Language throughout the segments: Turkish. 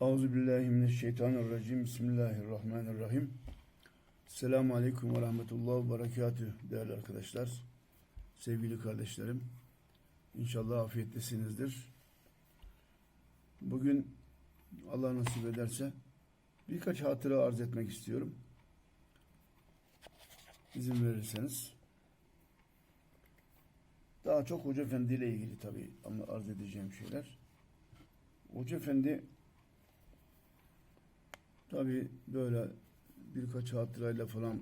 Euzubillahimineşşeytanirracim. Bismillahirrahmanirrahim. Selamun Aleyküm ve Rahmetullah ve Berekatüh değerli arkadaşlar. Sevgili kardeşlerim. İnşallah afiyettesinizdir. Bugün Allah nasip ederse birkaç hatıra arz etmek istiyorum. İzin verirseniz. Daha çok Hoca Efendi ile ilgili tabii ama arz edeceğim şeyler. Hoca Efendi tabii böyle birkaç hatırayla falan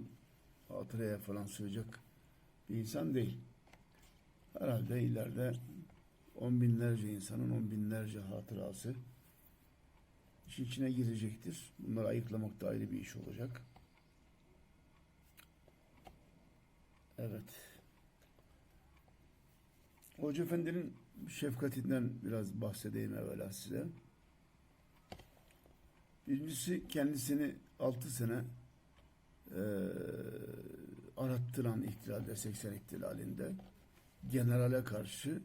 hatıraya falan sığacak bir insan değil. Herhalde ileride on binlerce insanın on binlerce hatırası işin içine girecektir. Bunları ayıklamak da ayrı bir iş olacak. Evet. Hoca Efendi'nin şefkatinden biraz bahsedeyim evvela size. Birincisi kendisini 6 sene e, arattıran ihtilalde 80 ihtilalinde generale karşı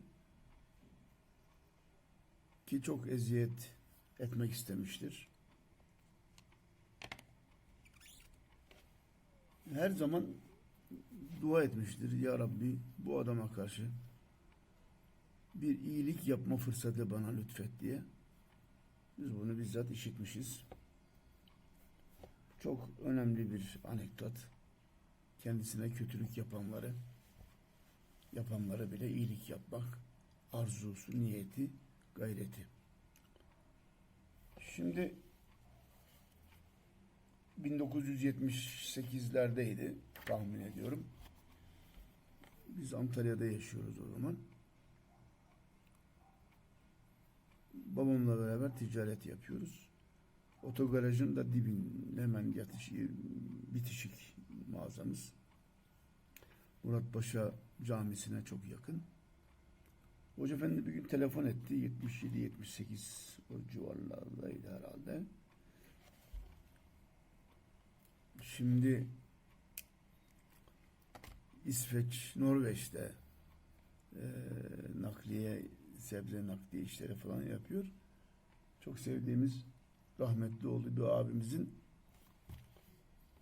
ki çok eziyet etmek istemiştir. Her zaman dua etmiştir. Ya Rabbi bu adama karşı bir iyilik yapma fırsatı bana lütfet diye. Biz bunu bizzat işitmişiz. Çok önemli bir anekdot. Kendisine kötülük yapanları, yapanlara bile iyilik yapmak arzusu, niyeti, gayreti. Şimdi 1978'lerdeydi tahmin ediyorum. Biz Antalya'da yaşıyoruz o zaman. Babamla beraber ticaret yapıyoruz. Otogarajın da dibin hemen yatışı, bitişik mağazamız. Muratpaşa Camisi'ne çok yakın. Hoca Efendi bir gün telefon etti. 77-78 o civarlardaydı herhalde. Şimdi İsveç, Norveç'te e, nakliye, sebze nakliye işleri falan yapıyor. Çok sevdiğimiz rahmetli oldu bir abimizin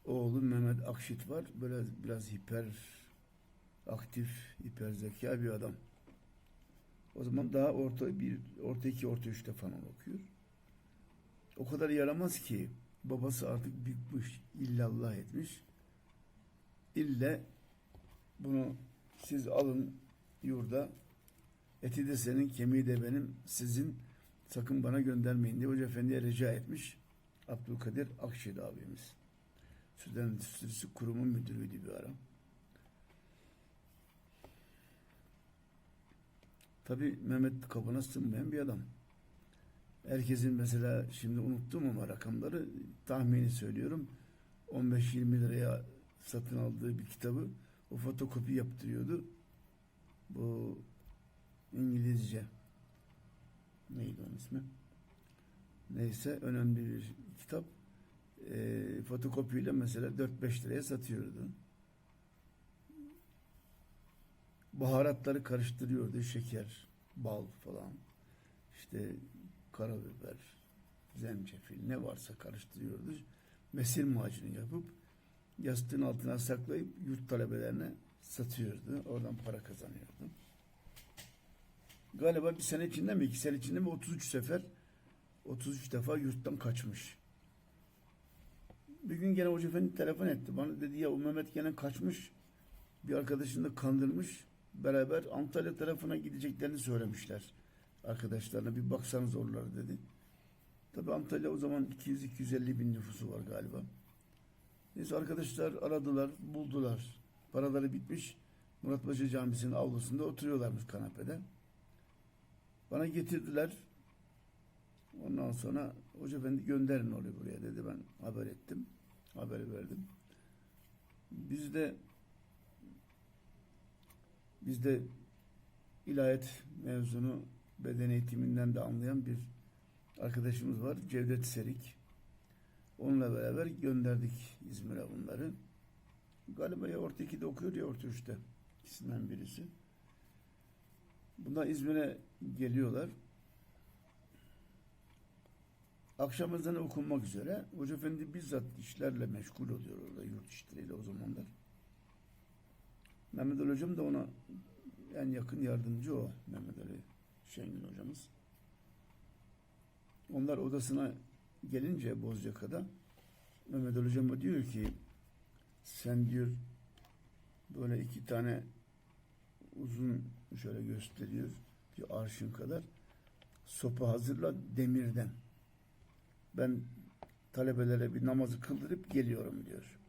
oğlu Mehmet Akşit var. Böyle biraz hiper aktif, hiper zeka bir adam. O zaman daha orta bir, orta iki, orta üçte falan okuyor. O kadar yaramaz ki babası artık bıkmış, illallah etmiş. İlle bunu siz alın yurda eti de senin, kemiği de benim, sizin sakın bana göndermeyin diye Hoca Efendi'ye rica etmiş. Abdülkadir Akşehir abimiz. Süt Endüstrisi Kurumu müdürüydü bir ara. Tabi Mehmet kabına sığmayan bir adam. Herkesin mesela şimdi unuttum ama rakamları tahmini söylüyorum. 15-20 liraya satın aldığı bir kitabı o fotokopi yaptırıyordu. Bu İngilizce neydi onun ismi? Neyse önemli bir kitap. E, fotokopiyle mesela 4-5 liraya satıyordu. Baharatları karıştırıyordu. Şeker, bal falan. İşte karabiber, zencefil ne varsa karıştırıyordu. Mesir macunu yapıp yastığın altına saklayıp yurt talebelerine satıyordu. Oradan para kazanıyordu. Galiba bir sene içinde mi, iki sene içinde mi 33 sefer 33 defa yurttan kaçmış. Bir gün gene Hoca Efendi telefon etti. Bana dedi ya o Mehmet gene kaçmış. Bir arkadaşını da kandırmış. Beraber Antalya tarafına gideceklerini söylemişler. Arkadaşlarına bir baksanız oralara dedi. Tabi Antalya o zaman 200-250 bin nüfusu var galiba. Neyse arkadaşlar aradılar, buldular. Paraları bitmiş. Muratpaşa Camisi'nin avlusunda oturuyorlarmış kanepede. Bana getirdiler. Ondan sonra Hoca Efendi gönderin oraya buraya dedi. Ben haber ettim. Haberi verdim. Biz de bizde ilahiyat mezunu beden eğitiminden de anlayan bir arkadaşımız var. Cevdet Serik. Onunla beraber gönderdik İzmir'e bunları. Galiba ya orta 2'de okuyor ya orta 3'te. İkisinden birisi. Bunlar İzmir'e geliyorlar. Akşam ezanı okunmak üzere Hoca Efendi bizzat işlerle meşgul oluyor orada yurt işleriyle o zamanlar. Mehmet Ali Hocam da ona en yakın yardımcı o. Mehmet Ali Şengün hocamız. Onlar odasına gelince Bozcaka'da Mehmet Ali Hocam diyor ki sen diyor böyle iki tane uzun şöyle gösteriyor arşın kadar sopa hazırla demirden. Ben talebelere bir namazı kıldırıp geliyorum diyor.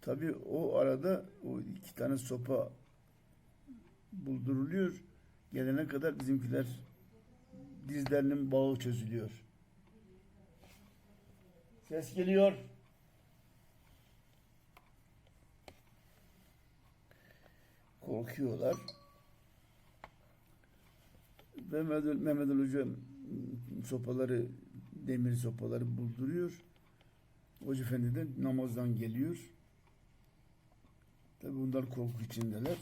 Tabii o arada o iki tane sopa bulduruluyor. Gelene kadar bizimkiler dizlerinin bağı çözülüyor. Ses geliyor. Korkuyorlar. Mehmet, Mehmet Hoca sopaları, demir sopaları bulduruyor. Hoca Efendi de namazdan geliyor. Tabi bunlar korku içindeler.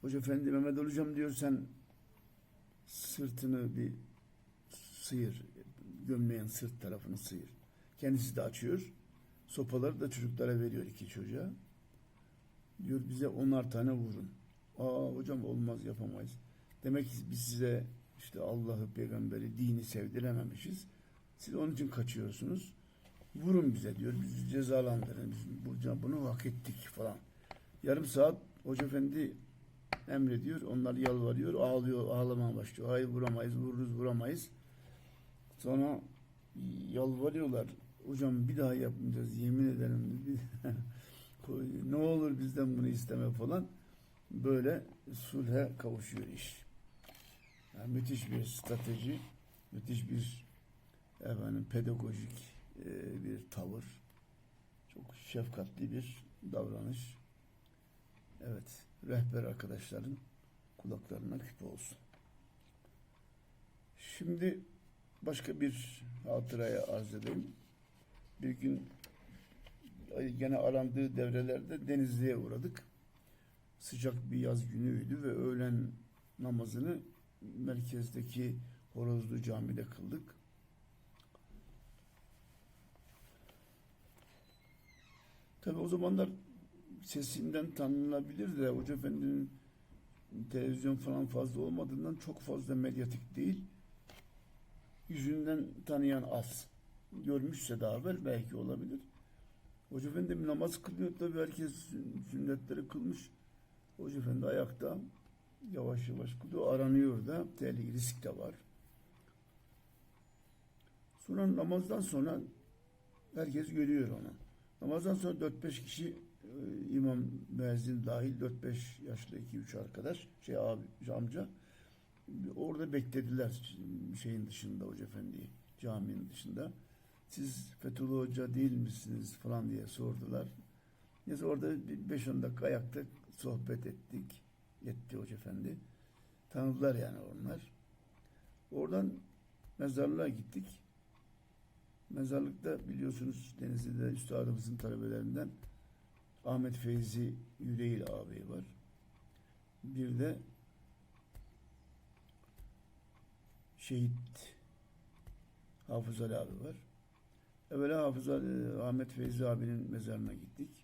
Hoca Efendi Mehmet Ali Hocam diyor sen sırtını bir sıyır. Gömleğin sırt tarafını sıyır. Kendisi de açıyor. Sopaları da çocuklara veriyor iki çocuğa. Diyor bize onar tane vurun. Aa hocam olmaz yapamayız. Demek ki biz size işte Allah'ı, peygamberi, dini sevdirememişiz. Siz onun için kaçıyorsunuz. Vurun bize diyor. Bizi cezalandırın. Biz bu- bunu hak ettik falan. Yarım saat Hoca Efendi emrediyor. Onlar yalvarıyor. Ağlıyor. Ağlamaya başlıyor. Hayır vuramayız. Vururuz vuramayız. Sonra yalvarıyorlar. Hocam bir daha yapmayacağız. Yemin ederim. ne olur bizden bunu isteme falan. Böyle sulhe kavuşuyor iş. Yani müthiş bir strateji, müthiş bir efendim pedagojik e, bir tavır, çok şefkatli bir davranış. Evet, rehber arkadaşların kulaklarına küpe olsun. Şimdi başka bir hatıraya arz edeyim. Bir gün gene arandığı devrelerde Denizli'ye uğradık sıcak bir yaz günüydü ve öğlen namazını merkezdeki Horozlu Cami'de kıldık. Tabi o zamanlar sesinden tanınabilir de Hoca Efendi'nin televizyon falan fazla olmadığından çok fazla medyatik değil. Yüzünden tanıyan az. Görmüşse daha evvel belki olabilir. Hoca Efendi namaz kılıyor tabi herkes sünnetleri kılmış. Hoca Efendi ayakta yavaş yavaş kılıyor. Aranıyor da. Tehlike, risk de var. Sonra namazdan sonra herkes görüyor onu. Namazdan sonra 4-5 kişi e, imam müezzin dahil 4-5 yaşlı 2-3 arkadaş şey abi amca orada beklediler şeyin dışında Hoca Efendi'yi caminin dışında. Siz Fethullah Hoca değil misiniz falan diye sordular. Neyse orada 5-10 dakika ayakta sohbet ettik. Yetti Hoca Efendi. Tanıdılar yani onlar. Oradan mezarlığa gittik. Mezarlıkta biliyorsunuz Denizli'de üstadımızın talebelerinden Ahmet Feyzi Yüreğil abi var. Bir de şehit Hafız Ali abi var. Evvela Hafız Ali, Ahmet Feyzi abinin mezarına gittik.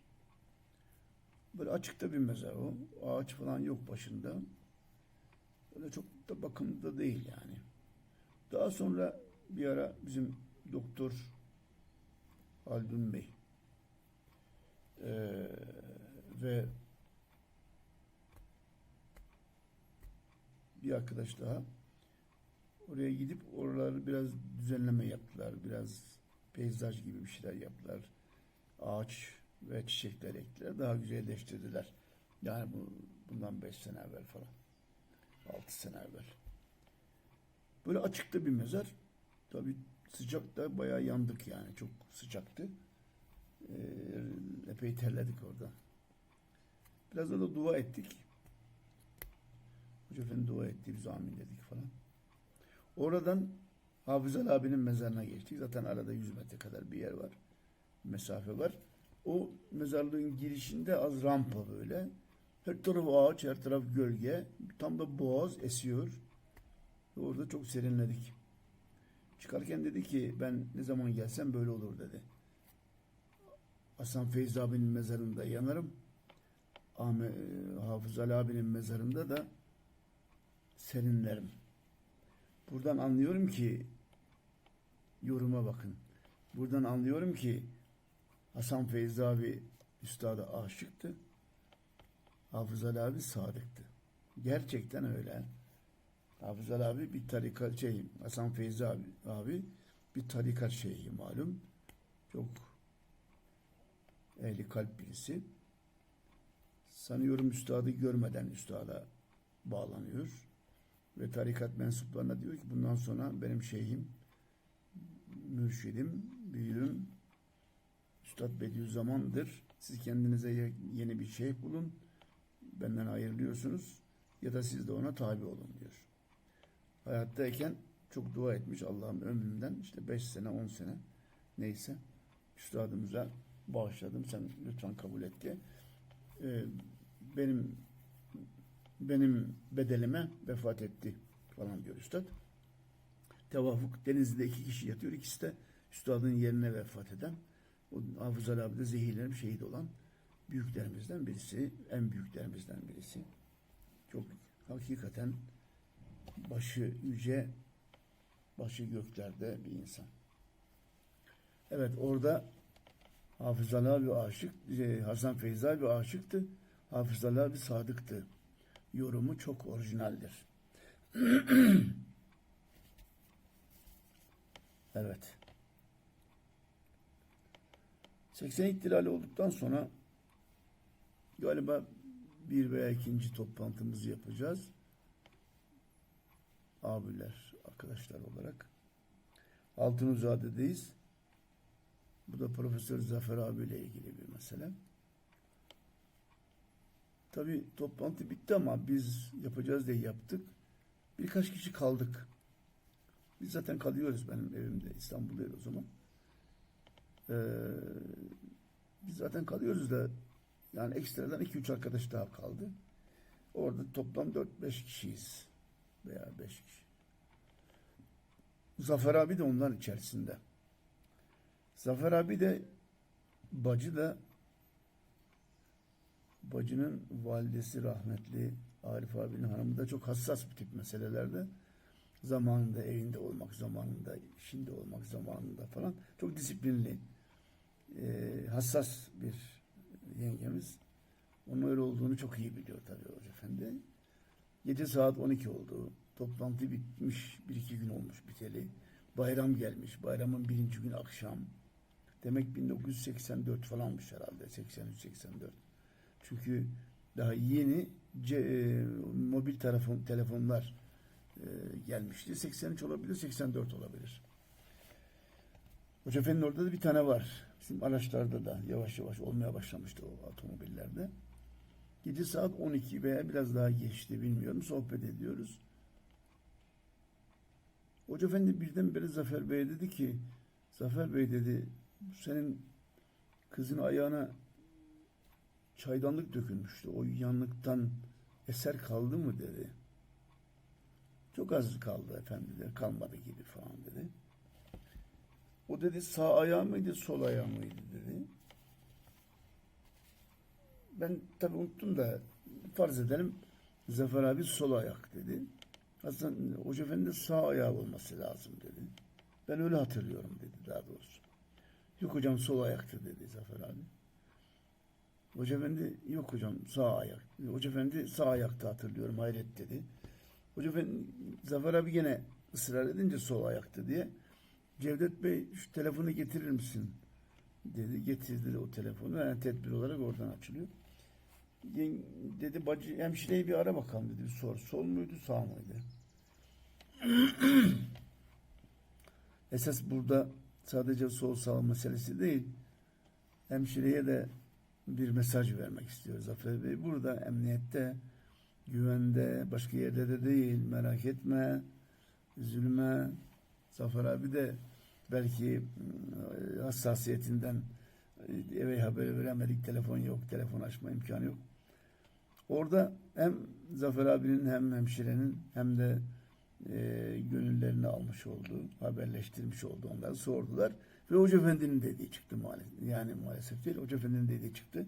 Böyle açıkta bir mezar o. Ağaç falan yok başında. Böyle çok da bakımda değil yani. Daha sonra bir ara bizim doktor Haldun Bey ee, ve bir arkadaş daha oraya gidip oraları biraz düzenleme yaptılar. Biraz peyzaj gibi bir şeyler yaptılar. Ağaç ve çiçekler ektiler. Daha güzelleştirdiler. Yani bu bundan beş sene evvel falan. Altı sene evvel. Böyle açıkta bir mezar. Tabi sıcakta bayağı yandık yani. Çok sıcaktı. Ee, epey terledik orada. Biraz da dua ettik. Hoca Efendi dua etti. Biz amin dedik falan. Oradan Hafızal abinin mezarına geçtik. Zaten arada 100 metre kadar bir yer var. Mesafe var. O mezarlığın girişinde az rampa böyle. Her taraf ağaç, her taraf gölge. Tam da boğaz esiyor. Orada çok serinledik. Çıkarken dedi ki ben ne zaman gelsem böyle olur dedi. Hasan Feyzi abinin mezarında yanarım. Ahmet, e, Hafız Ali abinin mezarında da serinlerim. Buradan anlıyorum ki yoruma bakın. Buradan anlıyorum ki Hasan Feyzi abi üstada aşıktı. Hafız Ali abi sadıktı. Gerçekten öyle. Hafız Ali abi bir tarikat şey, Hasan Feyzi abi, abi bir tarikat şeyhi malum. Çok ehli kalp birisi. Sanıyorum üstadı görmeden üstada bağlanıyor. Ve tarikat mensuplarına diyor ki bundan sonra benim şeyhim, mürşidim, büyüğüm, Üstad Bediüzzaman'dır. Siz kendinize ye- yeni bir şeyh bulun. Benden ayrılıyorsunuz. Ya da siz de ona tabi olun diyor. Hayattayken çok dua etmiş Allah'ım ömrümden işte 5 sene 10 sene neyse üstadımıza bağışladım sen lütfen kabul et diye. Ee, benim benim bedelime vefat etti falan diyor üstad. Tevafuk Denizli'de iki kişi yatıyor. İkisi de üstadın yerine vefat eden. O Hafız Ali abi de zehirlenip şehit olan büyüklerimizden birisi. En büyüklerimizden birisi. Çok hakikaten başı yüce, başı göklerde bir insan. Evet orada Hafız Ali abi aşık, şey, Hasan Feyzi abi aşıktı. Hafız Ali abi sadıktı. Yorumu çok orijinaldir. evet. 80 ihtilali olduktan sonra galiba bir veya ikinci toplantımızı yapacağız. Abiler, arkadaşlar olarak. Altınuzade'deyiz. Bu da Profesör Zafer abiyle ilgili bir mesele. Tabi toplantı bitti ama biz yapacağız diye yaptık. Birkaç kişi kaldık. Biz zaten kalıyoruz benim evimde. İstanbul'dayız o zaman. Ee, biz zaten kalıyoruz da yani ekstradan 2-3 arkadaş daha kaldı. Orada toplam 4-5 kişiyiz. Veya 5 kişi. Zafer abi de onların içerisinde. Zafer abi de bacı da bacının validesi rahmetli Arif abinin hanımı da çok hassas bu tip meselelerde. Zamanında evinde olmak, zamanında işinde olmak, zamanında falan. Çok disiplinli, e, hassas bir yengemiz. Onun öyle olduğunu çok iyi biliyor tabii Hoca Efendi. Gece saat 12 oldu. Toplantı bitmiş, bir iki gün olmuş biteli. Bayram gelmiş, bayramın birinci günü akşam. Demek 1984 falanmış herhalde, 83-84. Çünkü daha yeni ce, e, mobil telefon telefonlar e, gelmişti. 83 olabilir, 84 olabilir. Hoca Efendi'nin orada da bir tane var. Bizim araçlarda da yavaş yavaş olmaya başlamıştı o otomobillerde. Gece saat 12 veya biraz daha geçti bilmiyorum. Sohbet ediyoruz. Hoca Efendi birdenbire Zafer Bey dedi ki Zafer Bey dedi senin kızın ayağına çaydanlık dökülmüştü. O yanlıktan eser kaldı mı dedi. Çok az kaldı efendi dedi. Kalmadı gibi falan dedi. O dedi sağ ayağı mıydı sol ayağı mıydı dedi. Ben tabi unuttum da farz edelim Zafer abi sol ayak dedi. Hasan Hoca Efendi sağ ayağı olması lazım dedi. Ben öyle hatırlıyorum dedi daha doğrusu. Yok hocam sol ayaktı dedi Zafer abi. Hoca Efendi yok hocam sağ ayak. Hoca Efendi sağ ayakta hatırlıyorum hayret dedi. Hoca Efendi Zafer abi gene ısrar edince sol ayaktı diye. Cevdet Bey şu telefonu getirir misin? Dedi getirdi o telefonu. Yani tedbir olarak oradan açılıyor. Dedi bacı hemşireyi bir ara bakalım dedi. Bir sor. Sol muydu sağ mıydı? Esas burada sadece sol sağ meselesi değil. Hemşireye de bir mesaj vermek istiyor Zafer Bey. Burada emniyette, güvende, başka yerde de değil. Merak etme, üzülme. Zafer abi de belki ıı, hassasiyetinden e, eve haber veremedik, telefon yok, telefon açma imkanı yok. Orada hem Zafer abinin hem hemşirenin hem de e, gönüllerini almış oldu, haberleştirmiş oldu. Onları sordular. Ve Hoca Efendi'nin dediği çıktı maalesef. Yani maalesef değil, Hoca Efendi'nin dediği çıktı.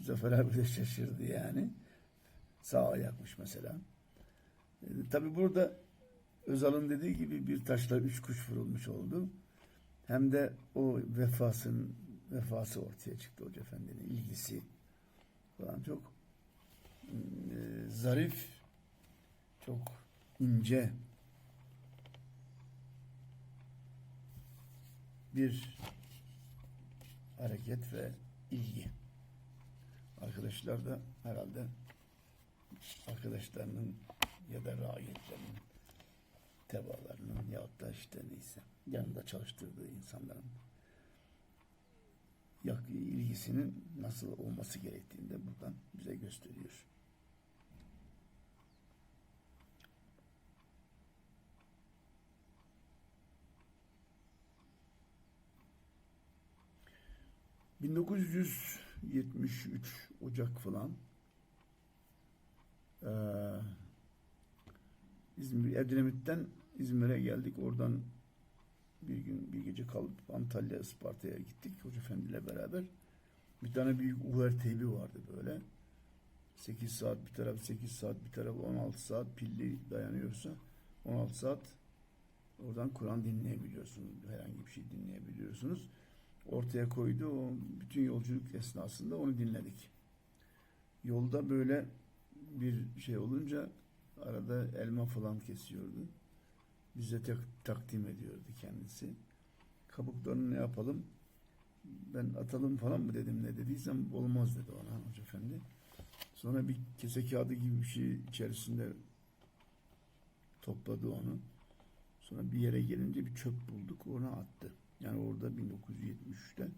Zafer abi de şaşırdı yani. Sağ ayakmış mesela. E, tabii burada Özal'ın dediği gibi bir taşla üç kuş vurulmuş oldu. Hem de o vefasının vefası ortaya çıktı Hoca Efendi'nin ilgisi falan çok e, zarif, çok ince bir hareket ve ilgi. Arkadaşlar da herhalde arkadaşlarının ya da raiyetlerinin tebalarının ya da işte neyse yanında çalıştırdığı insanların ilgisinin nasıl olması gerektiğini de buradan bize gösteriyor. ...1973 Ocak falan... eee, İzmir, Edremit'ten İzmir'e geldik. Oradan bir gün bir gece kalıp Antalya, Isparta'ya gittik Hoca ile beraber. Bir tane büyük UR teybi vardı böyle. 8 saat bir taraf, 8 saat bir taraf, 16 saat pilli dayanıyorsa 16 saat oradan Kur'an dinleyebiliyorsunuz. Herhangi bir şey dinleyebiliyorsunuz. Ortaya koydu. O bütün yolculuk esnasında onu dinledik. Yolda böyle bir şey olunca arada elma falan kesiyordu. Bize tek, takdim ediyordu kendisi. Kabuklarını ne yapalım? Ben atalım falan mı dedim ne dediysem olmaz dedi ona Hoca Efendi. Sonra bir kese kağıdı gibi bir şey içerisinde topladı onu. Sonra bir yere gelince bir çöp bulduk ona attı. Yani orada 1973'te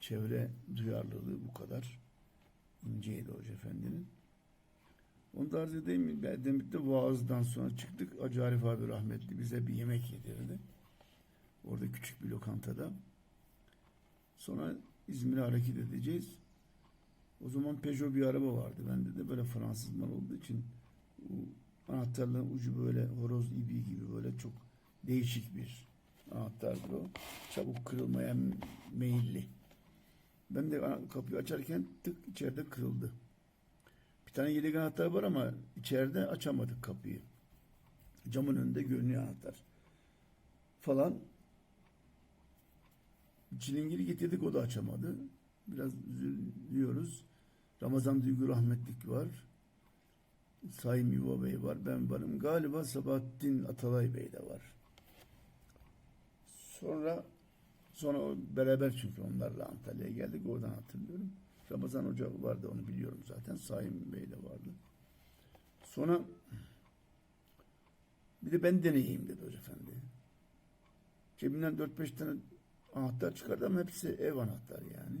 çevre duyarlılığı bu kadar inceydi Hoca Efendi'nin. Onu da arz edeyim mi? Edremit'te vaazdan sonra çıktık. Hacı Arif abi rahmetli bize bir yemek yedirdi. Orada küçük bir lokantada. Sonra İzmir'e hareket edeceğiz. O zaman Peugeot bir araba vardı. Bende de böyle Fransız mal olduğu için anahtarların ucu böyle horoz ibi gibi böyle çok değişik bir anahtardır o. Çabuk kırılmaya meyilli. Ben de kapıyı açarken tık içeride kırıldı. Bir tane yedek anahtar var ama içeride açamadık kapıyı. Camın önünde görünüyor anahtar. Falan. Çilingiri getirdik o da açamadı. Biraz üzülüyoruz. Ramazan Duygu Rahmetlik var. Sayın Yuva Bey var. Ben varım. Galiba Sabahattin Atalay Bey de var. Sonra sonra beraber çünkü onlarla Antalya'ya geldik. Oradan hatırlıyorum. Ramazan Hoca vardı onu biliyorum zaten. Sayın Bey de vardı. Sonra bir de ben deneyeyim dedi Hoca Efendi. Cebinden 4-5 tane anahtar çıkardı ama hepsi ev anahtarı yani.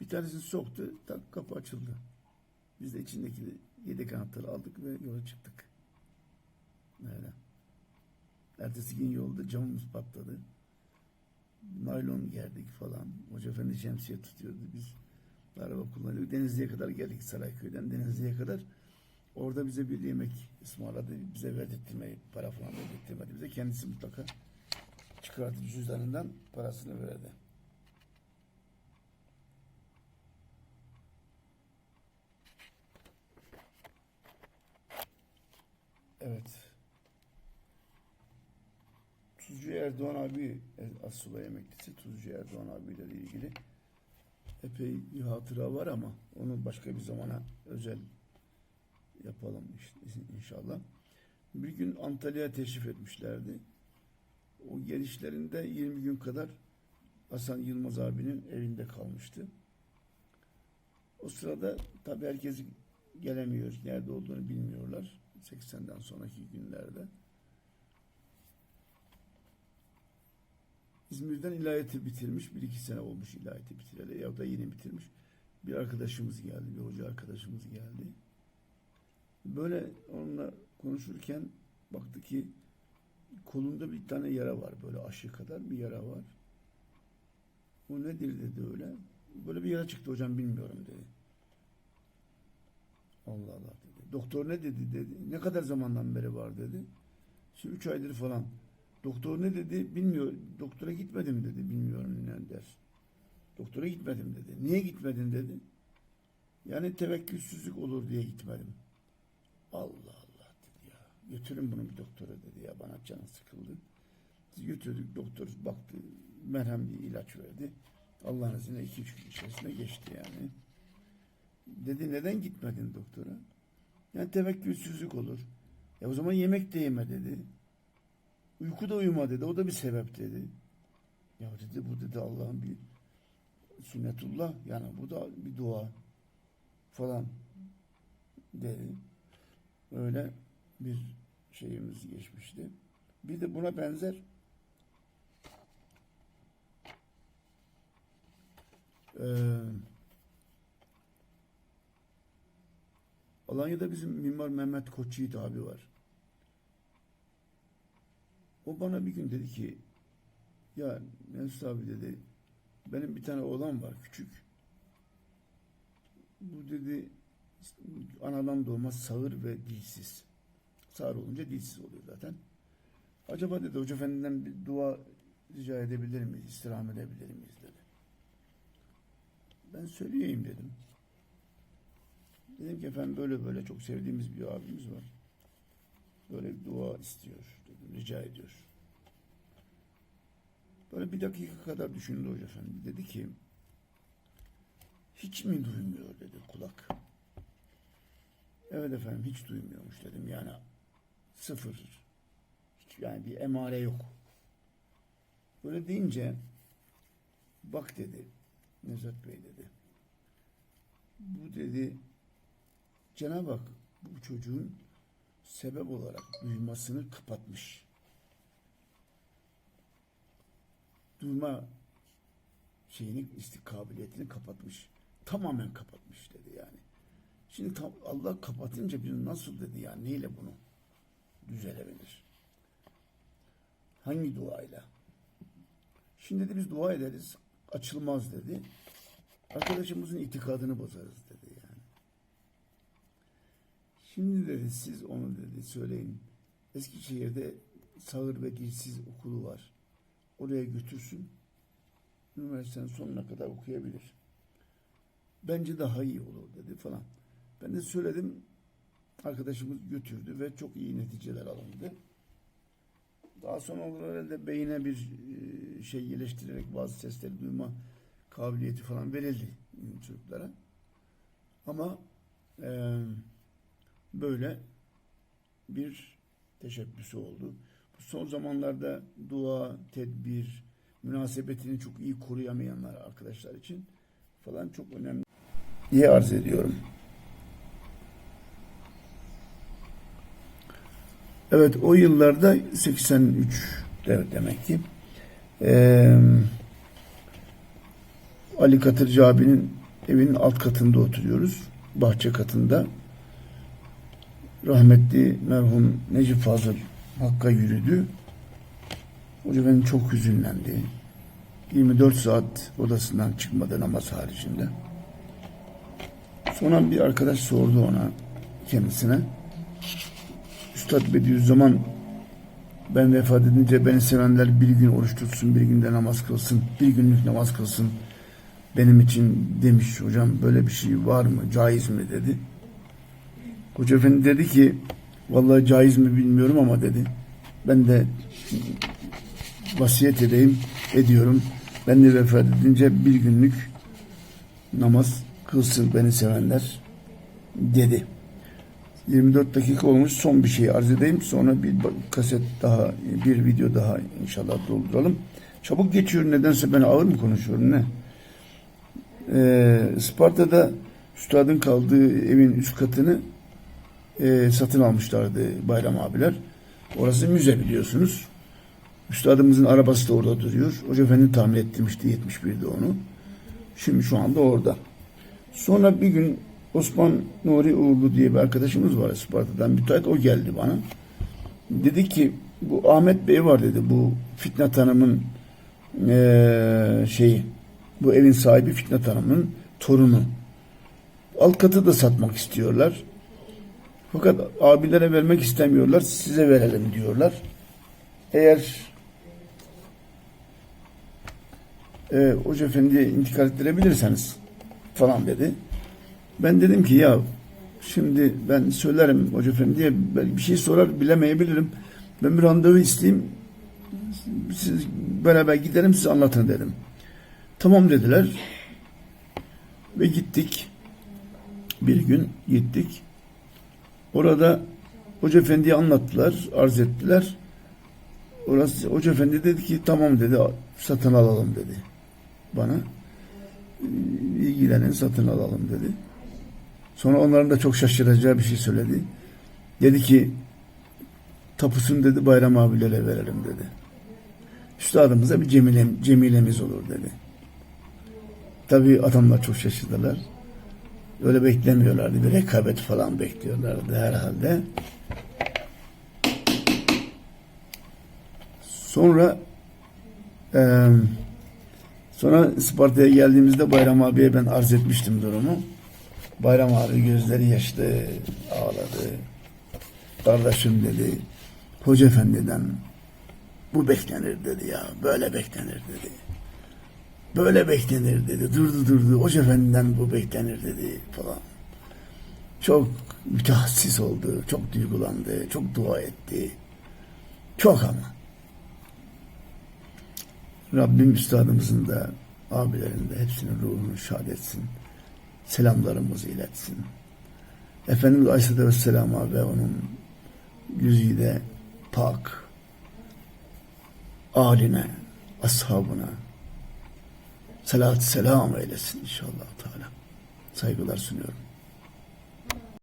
Bir tanesini soktu, tak kapı açıldı. Biz de içindeki yedek anahtarı aldık ve yola çıktık. Öyle. Ertesi gün yolda camımız patladı. Naylon gerdik falan. Hoca Efendi şemsiye tutuyordu. Biz araba kullanıyorduk. Denizli'ye kadar geldik Sarayköy'den Denizli'ye kadar. Orada bize bir yemek ısmarladı. Bize verdirtmeyi, para falan verdirtmedi. Bize kendisi mutlaka çıkardı cüzdanından parasını verdi. Evet. Tuzcu Erdoğan abi Asula emeklisi Tuzcu Erdoğan abiyle ilgili epey bir hatıra var ama onu başka bir zamana özel yapalım inşallah. Bir gün Antalya'ya teşrif etmişlerdi. O gelişlerinde 20 gün kadar Hasan Yılmaz abinin evinde kalmıştı. O sırada tabii herkes gelemiyor. Nerede olduğunu bilmiyorlar. 80'den sonraki günlerde. İzmir'den ilahiyatı bitirmiş. Bir iki sene olmuş ilahiyatı bitireli. Ya da yeni bitirmiş. Bir arkadaşımız geldi. Bir hoca arkadaşımız geldi. Böyle onunla konuşurken baktı ki kolunda bir tane yara var. Böyle aşı kadar bir yara var. O nedir dedi öyle. Böyle bir yara çıktı hocam bilmiyorum dedi. Allah Allah dedi. Doktor ne dedi dedi. Ne kadar zamandan beri var dedi. İşte üç aydır falan. Doktor ne dedi bilmiyor. Doktora gitmedim dedi. Bilmiyorum ne der. Doktora gitmedim dedi. Niye gitmedin dedi. Yani tevekkülsüzlük olur diye gitmedim. Allah Allah dedi ya. Götürün bunu bir doktora dedi ya. Bana canı sıkıldı. Götürdük doktor baktı. Merhem bir ilaç verdi. Allah'ın izniyle iki üç gün içerisinde geçti yani. Dedi neden gitmedin doktora? Yani tevekkülsüzlük olur. E o zaman yemek de yeme dedi. Uyku da uyuma dedi. O da bir sebep dedi. Ya dedi bu dedi Allah'ın bir sünnetullah yani bu da bir dua falan dedi. Öyle bir şeyimiz geçmişti. Bir de buna benzer eee Alanya'da bizim Mimar Mehmet Koçyiğit abi var. O bana bir gün dedi ki ya Mesut abi dedi benim bir tane oğlan var küçük. Bu dedi anadan doğma sağır ve dilsiz. Sağır olunca dilsiz oluyor zaten. Acaba dedi Hoca Efendi'den bir dua rica edebilir miyiz, istirham edebilir miyiz dedi. Ben söyleyeyim dedim. Dedim ki efendim böyle böyle çok sevdiğimiz bir abimiz var. Böyle bir dua istiyor rica ediyor. Böyle bir dakika kadar düşündü hoca efendi. Dedi ki hiç mi duymuyor dedi kulak. Evet efendim hiç duymuyormuş dedim. Yani sıfır. Hiç yani bir emare yok. Böyle deyince bak dedi Nevzat Bey dedi. Bu dedi Cenab-ı Hak bu çocuğun sebep olarak duymasını kapatmış. Duyma şeyini, istikabiliyetini kapatmış. Tamamen kapatmış dedi yani. Şimdi Allah kapatınca biz nasıl dedi yani neyle bunu düzelebilir? Hangi duayla? Şimdi dedi biz dua ederiz. Açılmaz dedi. Arkadaşımızın itikadını bozarız. Şimdi dedi siz onu dedi söyleyin. Eskişehir'de sağır ve dilsiz okulu var. Oraya götürsün. Üniversitenin sonuna kadar okuyabilir. Bence daha iyi olur dedi falan. Ben de söyledim. Arkadaşımız götürdü ve çok iyi neticeler alındı. Daha sonra herhalde beyine bir e, şey geliştirerek bazı sesleri duyma kabiliyeti falan verildi çocuklara. Ama e, böyle bir teşebbüsü oldu. Bu son zamanlarda dua, tedbir, münasebetini çok iyi koruyamayanlar arkadaşlar için falan çok önemli diye arz ediyorum. Evet o yıllarda 83 de demek ki eee Ali Katırcı abinin evinin alt katında oturuyoruz. Bahçe katında. Rahmetli merhum Necip Fazıl Hakk'a yürüdü. Hoca benim çok hüzünlendi. 24 saat odasından çıkmadı namaz haricinde. Sonra bir arkadaş sordu ona kendisine. Üstad Bediüzzaman ben vefat edince beni sevenler bir gün oruç tutsun, bir günde namaz kılsın, bir günlük namaz kılsın benim için demiş hocam böyle bir şey var mı, caiz mi dedi. Hoca efendi dedi ki vallahi caiz mi bilmiyorum ama dedi. Ben de vasiyet edeyim, ediyorum. Ben de vefat edince bir günlük namaz kılsın beni sevenler dedi. 24 dakika olmuş son bir şey arz edeyim. Sonra bir kaset daha, bir video daha inşallah dolduralım. Çabuk geçiyor nedense ben ağır mı konuşuyorum ne? Ee, Sparta'da üstadın kaldığı evin üst katını e, satın almışlardı Bayram abiler. Orası müze biliyorsunuz. Üstadımızın arabası da orada duruyor. Hoca Efendi tamir ettirmişti 71'de onu. Şimdi şu anda orada. Sonra bir gün Osman Nuri Uğurlu diye bir arkadaşımız var Sparta'dan müteahhit o geldi bana. Dedi ki bu Ahmet Bey var dedi bu Fitnat Hanım'ın eee şeyi bu evin sahibi Fitnat Hanım'ın torunu. Alt katı da satmak istiyorlar. Fakat abilere vermek istemiyorlar. Size verelim diyorlar. Eğer e, Hoca Efendi'ye intikal ettirebilirseniz falan dedi. Ben dedim ki ya şimdi ben söylerim Hoca Efendi'ye belki bir şey sorar bilemeyebilirim. Ben bir randevu isteyeyim. Siz beraber gidelim size anlatın dedim. Tamam dediler. Ve gittik. Bir gün gittik. Orada Hoca Efendi'ye anlattılar, arz ettiler. Orası Hoca Efendi dedi ki tamam dedi satın alalım dedi bana. Ee, İlgilenin satın alalım dedi. Sonra onların da çok şaşıracağı bir şey söyledi. Dedi ki tapusunu dedi Bayram abilere verelim dedi. Üstadımıza bir cemile, cemilemiz olur dedi. Tabii adamlar çok şaşırdılar. Öyle beklemiyorlardı. Bir rekabet falan bekliyorlardı herhalde. Sonra eee sonra Isparta'ya geldiğimizde Bayram abiye ben arz etmiştim durumu. Bayram abi gözleri yaşlı ağladı. Kardeşim dedi. Hoca efendiden bu beklenir dedi ya. Böyle beklenir dedi. Böyle beklenir dedi. Durdu durdu. Hoca efendiden bu beklenir dedi falan. Çok mütehassıs oldu. Çok duygulandı. Çok dua etti. Çok ama. Rabbim üstadımızın da abilerin de hepsinin ruhunu şad etsin. Selamlarımızı iletsin. Efendimiz Aleyhisselatü Vesselam'a ve onun yüzüyle pak, aline, ashabına salat selam eylesin inşallah Teala. Saygılar sunuyorum.